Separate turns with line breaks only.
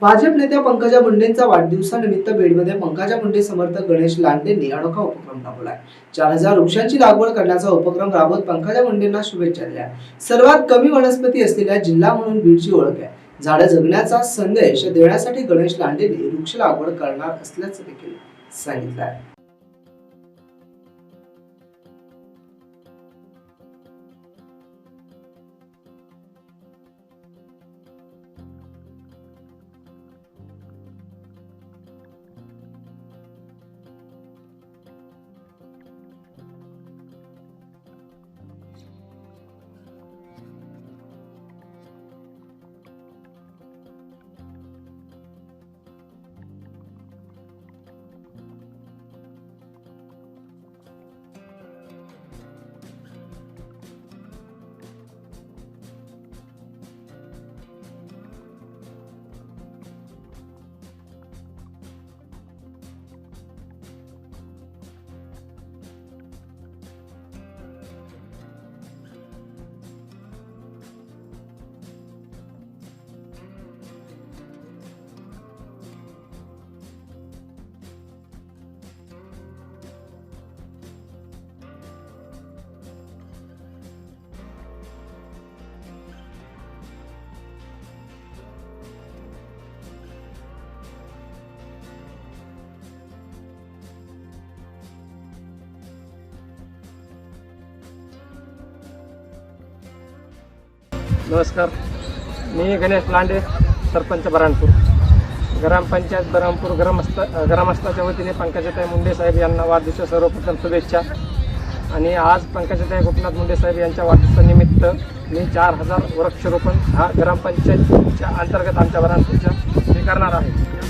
भाजप नेत्या पंकजा मुंडेंचा वाढदिवसानिमित्त बीडमध्ये पंकजा मुंडे समर्थक गणेश लांडेंनी अनोखा उपक्रम राबवलाय. चार हजार वृक्षांची लागवड करण्याचा उपक्रम राबवत पंकजा मुंडेंना शुभेच्छा दिल्या. सर्वात कमी वनस्पती असलेल्या जिल्हा म्हणून बीडची ओळख आहे. झाडं जगण्याचा संदेश देण्यासाठी गणेश लांडेंनी वृक्ष लागवड करणार असल्याचं देखील सांगितलं आहे
नमस्कार. मी गणेश लांडे सरपंच बराणपूर. ग्रामपंचायत बरामपूर ग्रामस्थ ग्रामस्थाच्या वतीने पंकजाताई मुंडे साहेब यांना वाढदिवसा सर्वप्रथम शुभेच्छा. आणि आज पंकजाताई गोपनाथ मुंडे साहेब यांच्या वाढदिवसानिमित्त मी चार हजार वृक्षरोपण हा ग्रामपंचायतच्या अंतर्गत आमच्या बराणपूरच्या स्वीकारणार करणार आहे.